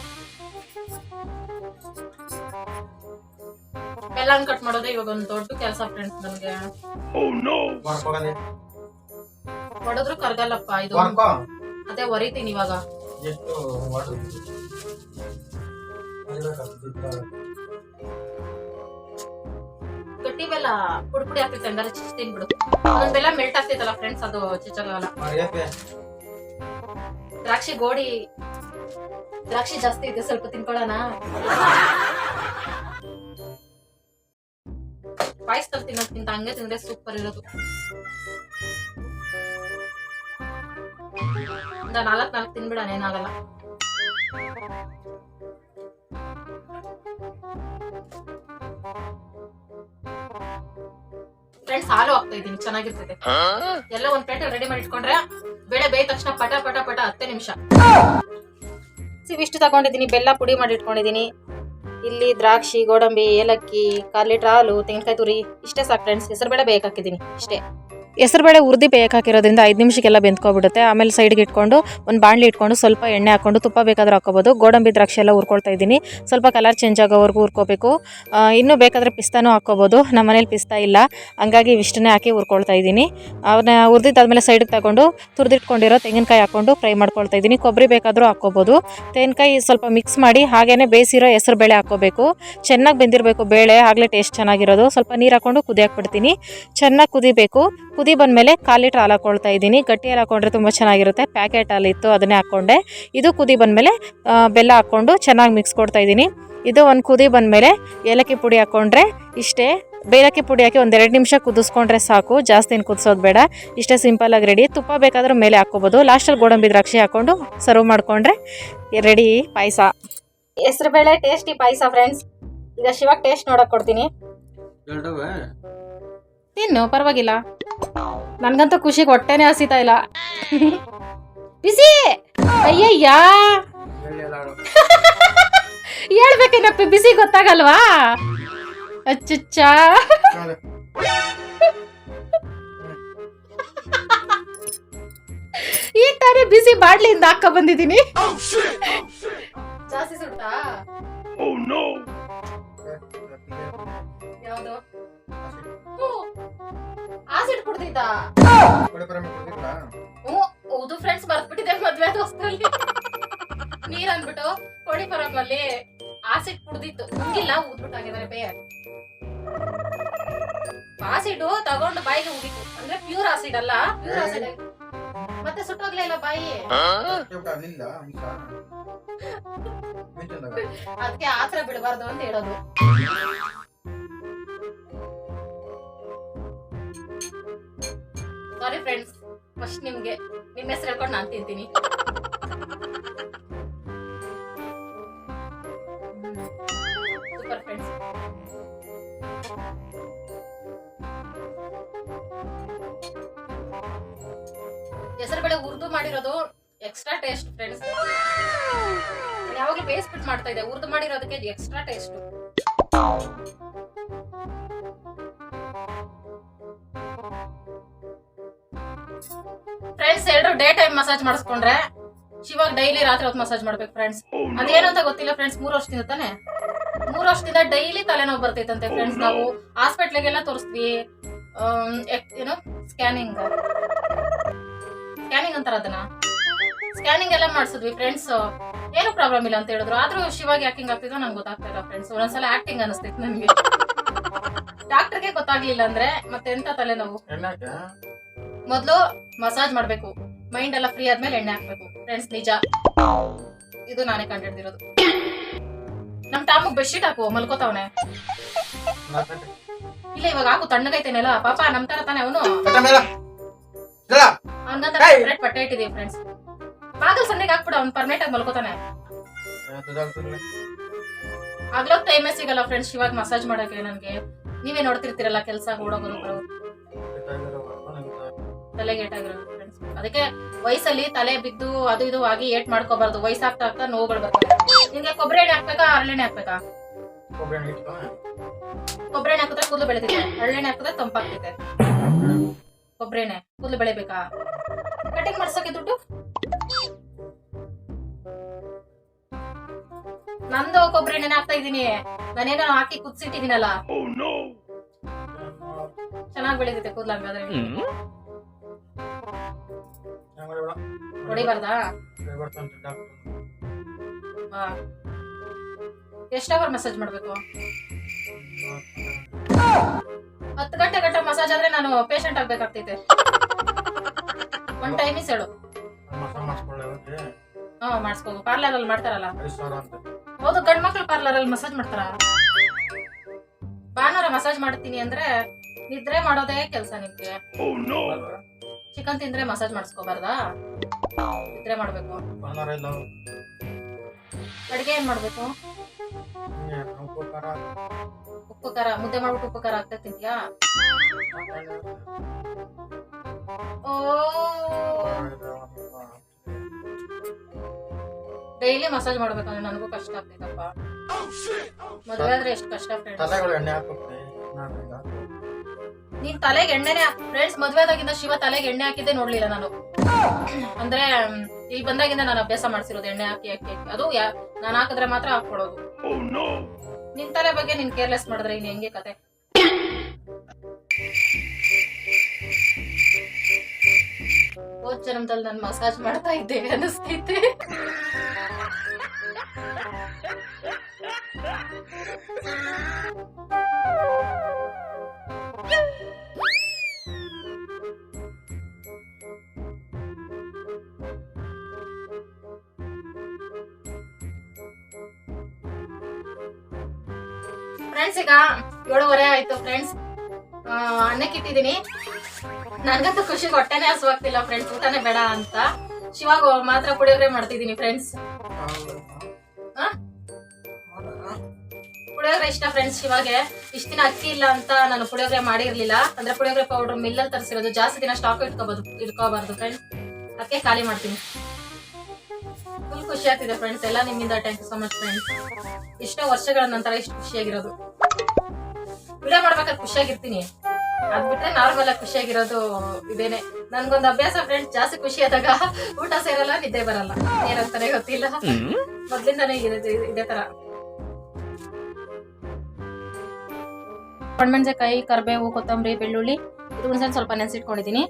ಬೆಲ್ಲ ಕಟ್ ಮಾಡೋದೇ ಇವಾಗ ಒಂದು ದೊಡ್ಡ ಕೆಲಸ ಫ್ರೆಂಡ್ಸ್ ನನಗೆ ಮಾಡ್ಕೋಗದೆ ಹೊಡೆದ್ರು ಕರ್ಗಲ್ಲಪ್ಪ ಇದು ಮಾಡ್ಕೋ. ಅದೇ ಹೊರಿತೀನಿ ಇವಾಗ. ಎಷ್ಟು ಮಾಡೋದು ಗಟ್ಟಿ ಬೆಲ್ಲ ಪುಡಿ ಪುಡಿ ಆಗ್ತೈತೆ ಹಂಗಾರೆ ಚಿಚ್ತೀನಿ ಬಿಡು ಒಂದ್ ಬೆಲ್ಲ ಮೆಲ್ಟ್ ಆಗ್ತೈತಲ್ಲ ಫ್ರೆಂಡ್ಸ್ ಅದು ಚಿಚ್ಚಾಗಲ್ಲ ಮರ್ಯಾದೆ. ದ್ರಾಕ್ಷಿ ಗೋಡಿ ದ್ರಾಕ್ಷಿ ಜಾಸ್ತಿ ಇದೆ ಸ್ವಲ್ಪ ತಿನ್ಕೊಳ್ಳೋಣ. ಪಾಯಸದಲ್ಲಿ ತಿನ್ನೋದ್ಕಿಂತ ಹಂಗೆ ತಿಂದ್ರೆ ಸೂಪರ್ ಇರೋದು ಒಂದ ನಾಲ್ಕು ನಾಲ್ಕು ತಿನ್ಬಿಡಣ ಏನಾಗಲ್ಲ ಫ್ರೆಂಡ್ಸ್ ಹಾಲು ಹಾಕ್ತಾ ಇದ್ದೀನಿ ಚೆನ್ನಾಗಿರ್ತದೆ. ಎಲ್ಲ ಒಂದ್ ಪ್ಲೇಟ್ ರೆಡಿ ಮಾಡಿ ಇಟ್ಕೊಂಡ್ರೆ ಬೇಳೆ ಬೇಯ ತಕ್ಷಣ ಪಟ ಪಟ ಪಟ ಹತ್ತೇ ನಿಮಿಷ. ಇಷ್ಟು ತಗೊಂಡಿದ್ದೀನಿ ಬೆಲ್ಲ ಪುಡಿ ಮಾಡಿ ಇಟ್ಕೊಂಡಿದ್ದೀನಿ. ಇಲ್ಲಿ ದ್ರಾಕ್ಷಿ, ಗೋಡಂಬಿ, ಏಲಕ್ಕಿ ಕಾಲ್ ಲೀಟ್ರ್ ಹಾಲು ತೆಂಗಿನಕಾಯಿ ತುರಿ, ಇಷ್ಟೇ ಸಾಕು ಫ್ರೆಂಡ್ಸ್ ಹೆಸರು ಬೇಳೆ ಬೇಕಾಕಿದ್ದೀನಿ ಇಷ್ಟೇ. ಹೆಸರುಬೇಳೆ ಉರ್ದಿ ಬೇಯಕ್ಕೆ ಹಾಕಿರೋದ್ರಿಂದ ಐದು ನಿಮಿಷಕ್ಕೆಲ್ಲ ಬೆಂದ್ಕೊಬಿಡುತ್ತೆ. ಆಮೇಲೆ ಸೈಡ್ಗೆ ಇಟ್ಕೊಂಡು ಒಂದು ಬಾಣಲಿ ಇಟ್ಕೊಂಡು ಸ್ವಲ್ಪ ಎಣ್ಣೆ ಹಾಕೊಂಡು ತುಪ್ಪ ಬೇಕಾದ್ರೆ ಹಾಕೋಬೋದು ಗೋಡಂಬಿ ದ್ರಾಕ್ಷಿ ಎಲ್ಲ ಹುರ್ಕೊಳ್ತಾ ಇದ್ದೀನಿ. ಸ್ವಲ್ಪ ಕಲರ್ ಚೇಂಜ್ ಆಗೋವರೆಗೂ ಹುರ್ಕೋಬೇಕು. ಇನ್ನೂ ಬೇಕಾದರೆ ಪಿಸ್ತಾನೂ ಹಾಕ್ಕೋಬೋದು. ನಮ್ಮ ಮನೇಲಿ ಪಿಸ್ತಾ ಇಲ್ಲ. ಹಂಗಾಗಿ ಇವಿಷ್ಟನ್ನೇ ಹಾಕಿ ಹುರ್ಕೊಳ್ತಾ ಇದ್ದೀನಿ. ಅವನ್ನ ಹುರಿದಿದ್ದಾದ್ಮೇಲೆ ಸೈಡ್ಗೆ ತಗೊಂಡು ತುರಿದಿಟ್ಕೊಂಡಿರೋ ತೆಂಗಿನಕಾಯಿ ಹಾಕೊಂಡು ಫ್ರೈ ಮಾಡ್ಕೊಳ್ತಾ ಇದ್ದೀನಿ. ಕೊಬ್ಬರಿ ಬೇಕಾದರೂ ಹಾಕ್ಕೋಬೋದು. ತೆಂಗಿನಕಾಯಿ ಸ್ವಲ್ಪ ಮಿಕ್ಸ್ ಮಾಡಿ ಹಾಗೇ ಬೇಯಿಸಿರೋ ಹೆಸರು ಬೇಳೆ ಹಾಕ್ಕೋಬೇಕು. ಚೆನ್ನಾಗಿ ಬೆಂದಿರಬೇಕು ಬೇಳೆ. ಆಗಲೇ ಟೇಸ್ಟ್ ಚೆನ್ನಾಗಿರೋದು. ಸ್ವಲ್ಪ ನೀರು ಹಾಕೊಂಡು ಕುದಿ ಹಾಕ್ಬಿಡ್ತೀನಿ ಚೆನ್ನಾಗಿ ಕುದಿಬೇಕು. ಕುದಿ ಬಂದಮೇಲೆ ಮೇಲೆ ಲೀಟ್ರ್ ಹಾಲು ಹಾಕ್ಕೊಳ್ತಾ ಇದ್ದೀನಿ. ಗಟ್ಟಿ ಹಾಲು ಹಾಕೊಂಡ್ರೆ ತುಂಬ ಚೆನ್ನಾಗಿರುತ್ತೆ. ಪ್ಯಾಕೆಟ್ ಹಾಲು ಇತ್ತು ಅದನ್ನೇ ಹಾಕ್ಕೊಂಡೆ ಇದು ಕುದಿ ಬಂದಮೇಲೆ ಬೆಲ್ಲ ಹಾಕ್ಕೊಂಡು ಚೆನ್ನಾಗಿ ಮಿಕ್ಸ್ ಕೊಡ್ತಾ ಇದ್ದೀನಿ. ಇದು ಒಂದು ಕುದಿ ಬಂದಮೇಲೆ ಏಲಕ್ಕಿ ಪುಡಿ ಹಾಕ್ಕೊಂಡ್ರೆ ಇಷ್ಟೇ. ಬೇಲಕ್ಕಿ ಪುಡಿ ಹಾಕಿ ಒಂದೆರಡು ನಿಮಿಷ ಕುದಿಸ್ಕೊಂಡ್ರೆ ಸಾಕು. ಜಾಸ್ತಿ ಏನು ಕುದಿಸೋದು ಬೇಡ. ಇಷ್ಟೇ ಸಿಂಪಲಾಗಿ ರೆಡಿ ತುಪ್ಪ ಬೇಕಾದರೂ ಮೇಲೆ ಹಾಕ್ಕೋಬೋದು. ಲಾಸ್ಟಲ್ಲಿ ಗೋಡಂಬಿ ದ್ರಾಕ್ಷಿ ಹಾಕ್ಕೊಂಡು ಸರ್ವ್ ಮಾಡಿಕೊಂಡ್ರೆ ರೆಡಿ ಪಾಯಸ. ಹೆಸರುಬೇಳೆ ಟೇಸ್ಟಿ ಪಾಯಸ ಫ್ರೆಂಡ್ಸ್ ಈಗ ಶಿವಾಗ ಟೇಸ್ಟ್ ನೋಡೋಕೆ ಕೊಡ್ತೀನಿ. ತಿನ್ನು, ಪರವಾಗಿಲ್ಲ. ನನ್ಗಂತೂ ಖುಷಿಗೆ ಹೊಟ್ಟೆನೆ ಹಸಿತಾ ಇಲ್ಲ. ಬಿಸಿ! ಅಯ್ಯಯ್ಯ! ಹೇಳ್ಬೇಕೇನಪ್ಪ, ಬಿಸಿ ಗೊತ್ತಾಗಲ್ವಾ? ಅಚ್ಚುಚ್ಚ. ಈ ತಾನೇ ಬಿಸಿ ಬಾಡ್ಲಿಯಿಂದ ಹಾಕ ಬಂದಿದ್ದೀನಿ. ಕೊಡ್ತಿಲ್ಲ? ಹ್ಞೂ ಹೌದು ಫ್ರೆಂಡ್ಸ್ ಬರ್ದ್ಬಿಟ್ಟಿದೆ ಮದ್ವೆ ದೋಸ್ತಲ್ಲಿ ನೀರ್ ಅಂದ್ಬಿಟ್ಟು ಕೋಳಿ ಫಾರಮ್ಮಲ್ಲಿ ಆಸಿಡ್ ಕುಡ್ದಿತ್ತು. ಹಂಗಿಲ್ಲ ಊದ್ಬಿಟ್ಟಾಗಿದ್ದಾರೆ ಬೇ ಆಸಿಡ್ ತಗೊಂಡು ಬಾಯಿಗೆ ಉಗಿತು ಅಂದ್ರೆ ಪ್ಯೂರ್ ಆಸಿಡ್ ಅಲ್ಲ ಪ್ಯೂರ್ ಆಸಿಡ್ ಮತ್ತೆ ಸುಟ್ಟೋಗ್ಲೇ ಇಲ್ಲ ಬಾಯಿ. ಅದಕ್ಕೆ ಆತರ ಬಿಡಬಾರ್ದು ಅಂತ ಹೇಳೋದು. ಸಾರಿ ಫ್ರೆಂಡ್ಸ್ ಫಸ್ಟ್ ನಿಮ್ಗೆ ನಿಮ್ಮ ಹೆಸರು ಹೇಳ್ಕೊಂಡು ನಾನು ತಿಂತೀನಿ. ಸೂಪರ್ ಫ್ರೆಂಡ್ಸ್ ಉರ್ದು ಮಾಡಿರೋದು ಎಕ್ಸ್ಟ್ರಾ ಟೇಸ್ಟ್ ಫ್ರೆಂಡ್ಸ್ ಯಾವಾಗಲೂ ಬೇಯಿಸ್ಬಿಟ್ಟು ಮಾಡ್ತಾ ಇದೆ ಉರ್ದು ಮಾಡಿರೋದಕ್ಕೆ extra taste day time massage ಮಾಡಿಸ್ಕೊಂಡ್ರೆ ಶಿವಾಗ ಡೈಲಿ ರಾತ್ರಿ ಹೊತ್ತು ಮಸಾಜ್ ಮಾಡ್ಬೇಕು ಫ್ರೆಂಡ್ಸ್ ಅದೇನು ಅಂತ ಗೊತ್ತಿಲ್ಲ ಫ್ರೆಂಡ್ಸ್ ಮೂರು ವರ್ಷದಿಂದ ತಾನೆ? ಮೂರು ವರ್ಷದಿಂದ ಡೈಲಿ ತಲೆನೋವು ಬರ್ತೈತಂತೆ ಫ್ರೆಂಡ್ಸ್ ನಾವು. ಹಾಸ್ಪಿಟ್ಲಿಗೆಲ್ಲ ತೋರಿಸ್ತೀವಿ ಏನು? ಸ್ಕ್ಯಾನಿಂಗ್ ಸ್ಕ್ಯಾನಿಂಗ್ ಅಂತಾರ ಅದನ್ನ? ಸ್ಕ್ಯಾನಿಂಗ್ ಎಲ್ಲ ಮಾಡಿಸಿದ್ವಿ ಫ್ರೆಂಡ್ಸ್ ಏನು ಪ್ರಾಬ್ಲಮ್ ಇಲ್ಲ ಅಂತ ಹೇಳಿದ್ರು. ಆದ್ರೂ ಶಿವಾಗ ಯಾಕಿಂಗ್ ಆಗ್ತಿದ್ರು ನಂಗೆ ಗೊತ್ತಾಗ್ತಾ ಇಲ್ಲ ಫ್ರೆಂಡ್ಸ್ ಒಂದೊಂದ್ಸಲ ಆಕ್ಟಿಂಗ್ ಅನಿಸ್ತಿತ್ತು ನನಗೆ. ಡಾಕ್ಟರ್ಗೆ ಗೊತ್ತಾಗ್ಲಿಲ್ಲ ಅಂದ್ರೆ ಮತ್ತೆ ಎಂತ ತಲೆನೋವು ಮೊದಲು ಮಸಾಜ್ ಮಾಡ್ಬೇಕು. ಮೈಂಡ್ ಎಲ್ಲ ಫ್ರೀ ಆದ್ಮೇಲೆ ಎಣ್ಣೆ ಹಾಕ್ಬೇಕು. ಫ್ರೆಂಡ್ಸ್ ನಿಜ. ಇದು ನಾನೇ ಕಂಡಿಡ್ದಿರೋದು ನಮ್ ಟಾಮಗ್ ಬೆಡ್ಶೀಟ್ ಹಾಕು ಮಲ್ಕೋತಾವನೆ. ಇಲ್ಲ ಇವಾಗ ಹಾಕು ತಣ್ಣಗೈತೇನೆಲ್ಲ ಪಾಪ ನಮ್ ತರ ತಾನೆ ಅವನು. ಅವನಂತ! ಸೆಪರೇಟ್ ಪಟ್ಟೆ ಇಟ್ಟಿದೀವಿ ಫ್ರೆಂಡ್ಸ್ ಬಾಗಲ್ ಸಣ್ಣಗೆ ಹಾಕ್ಬಿಡ ಅವ್ನು ಪರ್ಮನೆಂಟ್ ಆಗಿ ಮಲ್ಕೋತಾನೆ. ಆಗ್ಲೋ ಟೈಮೇ ಸಿಗಲ್ಲ ಫ್ರೆಂಡ್ಸ್ ಇವಾಗ ಮಸಾಜ್ ಮಾಡಕ್ಕೆ ನನ್ಗೆ. ನೀವೇ ನೋಡ್ತಿರ್ತೀರಲ್ಲ ಕೆಲಸ ತಲೆಗೆ ಬರೋದು ಅದಕ್ಕೆ ವಯಸ್ಸಲ್ಲಿ ತಲೆ ಬಿದ್ದು ಅದು ಇದು ಆಗಿ ಏಟ್ ಮಾಡ್ಕೋಬಾರ್ದು. ವಯಸ್ಸಾಗ್ತಾ ಆಗ್ತಾ ನೋವುಗಳು ಬರ್ತವೆ. ನಿಮ್ಗೆ ಕೊಬ್ಬರಿ ಎಣ್ಣೆ ಹಾಕ್ಬೇಕಾ ಹರಳೆಣ್ಣೆ ಹಾಕ್ಬೇಕಾ? ಕೊಬ್ಬರಿ ಎಣ್ಣೆ ಎಣ್ಣೆ ಹಾಕಿದ್ರೆ ಕೂದಲು ಬೆಳೆದಿದೆ ಹರಳೆಣ್ಣೆ ಹಾಕಿದ್ರೆ ತಂಪಾಗ್ತೈತೆ. ಕೊಬ್ಬರಿ ಎಣ್ಣೆ ಕೂದಲು ಬೆಳಿಬೇಕಾ? ಕಟಿಂಗ್ ಮಾಡ್ಸೋಕೆ ದುಡ್ಡು? ನಂದು ಕೊಬ್ಬರಿ ಎಣ್ಣೆನ ಹಾಕ್ತಾ ಇದೀನಿ ನಾನೇನೋ ಹಾಕಿ ಕುದಿಸಿಟ್ಟಿದ್ದೀನಲ್ಲ. ಚೆನ್ನಾಗಿ ಬೆಳಿತೈತೆ ಕೂದಲು ಹಂಗಾದ್ರೆ. ಹೊಡಿಬಾರ್ದಾ ಎಷ್ಟು ಅವರ್ ಮಸಾಜ್ ಮಾಡಬೇಕು? ಹತ್ತು ಗಂಟೆ ಗಂಟೆ ಮಸಾಜ್ ಆದ್ರೆ ನಾನು ಪೇಷಂಟ್ ಆಗ್ಬೇಕಾಗ್ತೈತೆ. ಒಂದ್ ಟೈಮಿಸ್ ಹೇಳು. ಹಾ ಮಾಡಿಸ್ಕೋ ಪಾರ್ಲರ್ ಅಲ್ಲಿ ಮಾಡ್ತಾರಲ್ಲ? ಹೌದು ಗಂಡ್ ಮಕ್ಳು ಪಾರ್ಲರ್ ಅಲ್ಲಿ ಮಸಾಜ್ ಮಾಡ್ತಾರ? ಭಾನುವಾರ ಮಸಾಜ್ ಮಾಡ್ತೀನಿ ಅಂದ್ರೆ ನಿದ್ರೆ ಮಾಡೋದೇ ಕೆಲಸ ನಿಮ್ಗೆ. ಚಿಕನ್ ತಿಂದ್ರೆ ಮಸಾಜ್ ಮಾಡಿಸ್ಕೋಬಾರ್ದಾ? ಇದ್ರೆ ಮಾಡ್ಬೇಕು. ಪನ್ನರ ಇಲ್ಲ. ಅಡಿಗೆ ಏನ್ ಮಾಡ್ಬೇಕು? ಹಿಂಗೆ ಉಪ್ಪು ಖಾರ. ಉಪ್ಪು ಖಾರ. ಮುದ್ದೆ ಮಾಡ್ಬಿಟ್ಟು ಉಪ್ಪು ಖಾರ ಹಾಕ್ತಾ ತಿಂದ್ಯಾ ಓ! ಡೈಲಿ ಮಸಾಜ್ ಮಾಡ್ಬೇಕಂದ್ರೆ ನನಗೂ ಕಷ್ಟ ಆಗ್ತೈತಪ್ಪ. ಮದುವೆ ಆದ್ರೆ ಎಷ್ಟು ಕಷ್ಟ ಫ್ರೆಂಡ್ಸ್ ತಲೆಗಳು ಎಣ್ಣೆ ಹಾಕ್ಬಿಡ್ತೀವಿ ನಾಡ್ರಿಂದ ನೀನ್ ತಲೆಗೆ ಎಣ್ಣೆನೆ ಫ್ರೆಂಡ್ಸ್ ಮದ್ವೆ ಆದಾಗಿಂದ ಶಿವ ತಲೆಗೆ ಎಣ್ಣೆ ಹಾಕಿದ್ದೆ ನೋಡ್ಲಿಲ್ಲ ನಾನು. ಅಂದ್ರೆ ಇಲ್ಲಿ ಬಂದಾಗಿಂದ ನಾನು ಅಭ್ಯಾಸ ಮಾಡ್ಸಿರೋದು ಎಣ್ಣೆ ಹಾಕಿ ಹಾಕಿ ಹಾಕಿ. ಅದು ಯಾ ನಾನು ಹಾಕಿದ್ರೆ ಮಾತ್ರ ಹಾಕೊಡೋದು ನಿನ್ ತಲೆ ಬಗ್ಗೆ ನೀನ್ ಕೇರ್ಲೆಸ್ ಮಾಡಿದ್ರೆ ಇನ್ ಹೆಂಗೆ ಕತೆ? ಹೋದ್ ಜನ್ಮದಲ್ಲಿ ನಾನು ಮಸಾಜ್ ಮಾಡ್ತಾ ಇದ್ದೆ ಅನಿಸ್ತೈತೆ ಫ್ರೆಂಡ್ಸ್ ಈಗ ಏಳುವರೆ ಆಯ್ತು ಫ್ರೆಂಡ್ಸ್ ಅನ್ನಕ್ಕೆ ಇಟ್ಟಿದ್ದೀನಿ. ನನ್ಗಂತೂ ಖುಷಿಗೆ ಹೊಟ್ಟೆನೇ ಹಸುವಾಗ್ತಿಲ್ಲ ಫ್ರೆಂಡ್ಸ್ ಊಟನೇ ಬೇಡ ಅಂತ. ಶಿವಾಗ ಮಾತ್ರ ಪುಳಿಯೋಗರೆ ಮಾಡ್ತಿದ್ದೀನಿ ಫ್ರೆಂಡ್ಸ್ ಪುಳಿಯೋಗರೆ ಇಷ್ಟ ಫ್ರೆಂಡ್ಸ್ ಶಿವಾಗೆ. ಇಷ್ಟ ದಿನ ಅಕ್ಕಿ ಇಲ್ಲ ಅಂತ ನಾನು ಪುಳಿಯೋಗರೆ ಮಾಡಿರ್ಲಿಲ್ಲ. ಅಂದ್ರೆ ಪುಳಿಯೋಗರೆ ಪೌಡರ್ ಮಿಲ್ಲಲ್ಲಿ ತರಿಸಿರೋದು. ಜಾಸ್ತಿ ದಿನ ಸ್ಟಾಕ್ ಇಟ್ಕೋಬಹುದು ಇಟ್ಕೋಬಾರ್ದು ಫ್ರೆಂಡ್ಸ್ ಅದಕ್ಕೆ ಖಾಲಿ ಮಾಡ್ತೀನಿ. ಫುಲ್ ಖುಷಿ ಆಗ್ತಿದೆ ಫ್ರೆಂಡ್ಸ್ ಎಲ್ಲ ನಿಮ್ಮಿಂದ thank you so much friends ಎಷ್ಟೋ ವರ್ಷಗಳ ನಂತರ ಇಷ್ಟು ಖುಷಿಯಾಗಿರೋದು ವಿಡಿಯೋ ಮಾಡ್ಬೇಕಾದ್ರೆ ಖುಷಿಯಾಗಿರ್ತೀನಿ. ಅದ್ ಬಿಟ್ರೆ ನಾರ್ಮಲ್ ಆಗಿ ಖುಷಿಯಾಗಿರೋದು ಇದೇನೆ. ನನ್ಗೊಂದು ಅಭ್ಯಾಸ ಫ್ರೆಂಡ್ ಜಾಸ್ತಿ ಖುಷಿ ಆದಾಗ ಊಟ ಸೇರಲ್ಲ, ನಿದ್ದೆ ಬರಲ್ಲ. ಏನಂತಾನೆ ಗೊತ್ತಿಲ್ಲ. ಮೊದ್ಲಿಂದಾನೇ ಇದೇ ತರ. ಒಣಮೆಣಸಿನಕಾಯಿ ಕರಿಬೇವು, ಕೊತ್ತಂಬರಿ, ಬೆಳ್ಳುಳ್ಳಿ, ಇದು ಹುಣಸೆ ಸ್ವಲ್ಪ ನೆನೆಸಿಟ್ಕೊಂಡಿದ್ದೀನಿ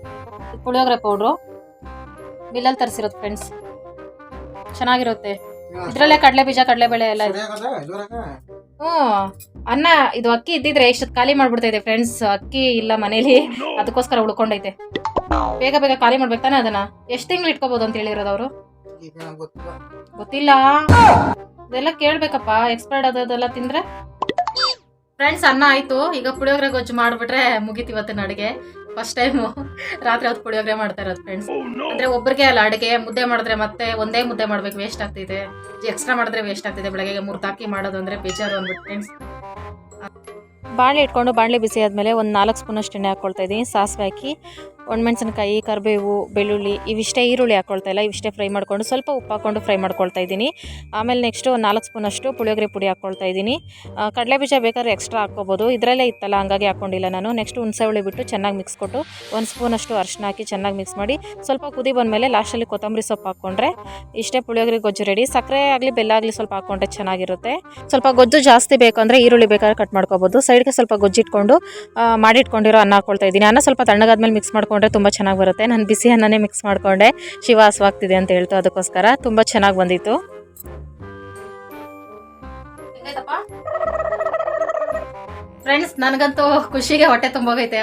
ಪುಳಿಯೋಗ್ರೆ ಪೌಡ್ರು. ಬಿಲ್ಲಲ್ಲಿ ತರಿಸಿರೋದು ಫ್ರೆಂಡ್ಸ್ ಚೆನ್ನಾಗಿರುತ್ತೆ. ಇದರಲ್ಲೇ ಕಡಲೆ ಬೀಜ ಕಡಲೆ ಕಡಲೆಬೇಳೆ ಎಲ್ಲ ಹ್ಞೂ. ಅನ್ನ ಇದು ಅಕ್ಕಿ ಇದ್ದಿದ್ರೆ ಇಷ್ಟೊತ್ತು ಖಾಲಿ ಮಾಡ್ಬಿಡ್ತಾ ಇದೆ ಫ್ರೆಂಡ್ಸ್ ಅಕ್ಕಿ ಇಲ್ಲ ಮನೇಲಿ. ಅದಕ್ಕೋಸ್ಕರ ಉಳ್ಕೊಂಡೈತೆ. ಬೇಗ ಬೇಗ ಖಾಲಿ ಮಾಡ್ಬೇಕಾನೆ ಅದನ್ನ? ಎಷ್ಟು ತಿಂಗಳು ಇಟ್ಕೋಬಹುದು ಅಂತ ಹೇಳಿರೋದು ಅವರು? ಗೊತ್ತಿಲ್ಲ. ಅದೆಲ್ಲ ಕೇಳ್ಬೇಕಪ್ಪ ಎಕ್ಸ್ಪೈರ್ಡ್ ಆದದೆಲ್ಲ ತಿಂದ್ರೆ? ಫ್ರೆಂಡ್ಸ್ ಅನ್ನ ಆಯ್ತು. ಈಗ ಪುಳಿಯೋಗರೆ ಗೊಜ್ಜು ಮಾಡ್ಬಿಟ್ರೆ ಮುಗೀತು ಇವತ್ತಿನ ಅಡುಗೆ. ಫಸ್ಟ್ ಟೈಮು ರಾತ್ರಿ ಹೊತ್ತು ಪುಳಿಯೋಗರೆ ಮಾಡ್ತಾ ಇರೋದು ಫ್ರೆಂಡ್ಸ್ ಅಂದ್ರೆ ಒಬ್ಬರಿಗೆ ಅಲ್ಲ ಅಡುಗೆ ಮುದ್ದೆ ಮಾಡಿದ್ರೆ ಮತ್ತೆ ಒಂದೇ ಮುದ್ದೆ ಮಾಡ್ಬೇಕು ವೇಸ್ಟ್ ಆಗ್ತಿದೆ. ಎಕ್ಸ್ಟ್ರಾ ಮಾಡಿದ್ರೆ ವೇಸ್ಟ್ ಆಗ್ತಿದೆ ಬೆಳಗ್ಗೆ ಮೂರು ತಾಕಿ ಮಾಡೋದು ಅಂದ್ರೆ ಬೇಜಾರು ಅಂದ್ಬಿಟ್ಟು ಫ್ರೆಂಡ್ಸ್ ಬಾಣಲೆ ಇಟ್ಕೊಂಡು ಬಾಣಲೆ ಬಿಸಿ ಆದಮೇಲೆ ಒಂದು ನಾಲ್ಕು ಸ್ಪೂನಷ್ಟು ಎಣ್ಣೆ ಹಾಕ್ಕೊಳ್ತಾ ಇದ್ದೀನಿ ಸಾಸಿವೆ ಹಾಕಿ. ಒಣಮೆಣಸಿನಕಾಯಿ, ಕರಿಬೇವು, ಬೆಳ್ಳುಳ್ಳಿ, ಇವಿಷ್ಟೇ ಈರುಳ್ಳಿ ಹಾಕ್ಕೊಳ್ತಾ ಇಲ್ಲ. ಇವಿಷ್ಟೇ ಫ್ರೈ ಮಾಡ್ಕೊಂಡು ಸ್ವಲ್ಪ ಉಪ್ಪು ಹಾಕ್ಕೊಂಡು ಫ್ರೈ ಮಾಡ್ಕೊಳ್ತಾ ಇದ್ದೀನಿ. ಆಮೇಲೆ ನೆಕ್ಸ್ಟು ನಾಲ್ಕು ಸ್ಪೂನಷ್ಟು ಪುಳಿಯೋಗರೆ ಪುಡಿ ಹಾಕ್ಕೊಳ್ತಾ ಇದ್ದೀನಿ. ಕಡಲೆ ಬೀಜ ಬೇಕಾದ್ರೆ ಎಕ್ಸ್ಟ್ರಾ ಹಾಕ್ಕೋಬೋದು. ಇದರಲ್ಲೇ ಇತ್ತಲ್ಲ, ಹಂಗಾಗಿ ಹಾಕ್ಕೊಂಡಿಲ್ಲ ನಾನು. ನೆಕ್ಸ್ಟ್ ಹುಣಸೆ ಹುಳಿ ಬಿಟ್ಟು ಚೆನ್ನಾಗಿ ಮಿಕ್ಸ್ ಕೊಟ್ಟು ಒಂದು ಸ್ಪೂನಷ್ಟು ಅರಿಶಿನ ಹಾಕಿ ಚೆನ್ನಾಗಿ ಮಿಕ್ಸ್ ಮಾಡಿ ಸ್ವಲ್ಪ ಕುದಿ ಬಂದಮೇಲೆ ಲಾಸ್ಟಲ್ಲಿ ಕೊತ್ತಂಬರಿ ಸೊಪ್ಪು ಹಾಕ್ಕೊಂಡ್ರೆ ಇಷ್ಟೇ ಪುಳಿಯೋಗರೆ ಗೊಜ್ಜು ರೆಡಿ ಸಕ್ಕರೆ ಆಗಲಿ, ಬೆಲ್ಲ ಆಗಲಿ ಸ್ವಲ್ಪ ಹಾಕ್ಕೊಂಡ್ರೆ ಚೆನ್ನಾಗಿರುತ್ತೆ. ಸ್ವಲ್ಪ ಗೊಜ್ಜು ಜಾಸ್ತಿ ಬೇಕು ಅಂದರೆ ಈರುಳ್ಳಿ ಬೇಕಾದ್ರೆ ಕಟ್ ಮಾಡ್ಕೋಬೋದು. ಸೈಡ್ಗೆ ಸ್ವಲ್ಪ ಗೊಜ್ಜಿಟ್ಕೊಂಡು ಮಾಡಿಟ್ಕೊಂಡಿರೋ ಅನ್ನ ಹಾಕ್ಕೊಳ್ತಾ ಇದ್ದೀನಿ. ಅನ್ನ ಸ್ವಲ್ಪ ತಣ್ಣಗಾದ್ಮೇಲೆ ಮಿಕ್ಸ್ ಮಾಡ್ಕೊಂಡ್ರೆ ತುಂಬ ಚೆನ್ನಾಗಿ ಬರುತ್ತೆ. ನಾನು ಬಿಸಿ ಅನ್ನನೇ ಮಿಕ್ಸ್ ಮಾಡಿಕೊಂಡೆ. ಶಿವ ಹಸುವಾಗ್ತಿದೆ ಅಂತ ಹೇಳ್ತು ಅದಕ್ಕೋಸ್ಕರ. ತುಂಬ ಚೆನ್ನಾಗಿ ಬಂದಿತ್ತು. ಫ್ರೆಂಡ್ಸ್ ನನಗಂತೂ ಖುಷಿಗೆ ಹೊಟ್ಟೆ ತುಂಬೋಗೈತೆ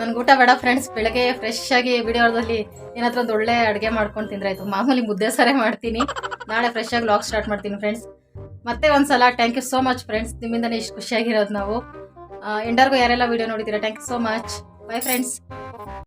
ನನ್ಗೆ ಊಟ ಬೇಡ ಫ್ರೆಂಡ್ಸ್ ಬೆಳಗ್ಗೆ ಫ್ರೆಶ್ ಆಗಿ ವಿಡಿಯೋದಲ್ಲಿ ಏನಾದ್ರೂ ಒಂದು ಒಳ್ಳೆ ಅಡುಗೆ ಮಾಡ್ಕೊಂಡು ತಿಂದ್ರಾಯ್ತು. ಮಾಮೂಲಿ ಮುದ್ದೆ ಸಾರೇ ಮಾಡ್ತೀನಿ. ನಾಳೆ ಫ್ರೆಶ್ ಆಗಿ ಲಾಗ್ ಸ್ಟಾರ್ಟ್ ಮಾಡ್ತೀನಿ ಫ್ರೆಂಡ್ಸ್ ಮತ್ತೆ ಒಂದ್ಸಲ thank you so much friends ನಿಮ್ಮಿಂದನೇ ಇಷ್ಟು ಖುಷಿಯಾಗಿರೋದು ನಾವು. ಎಂಡರ್ಗೂ ಯಾರೆಲ್ಲ ವಿಡಿಯೋ ನೋಡಿದ್ದೀರಾ? Thank you so much bye friends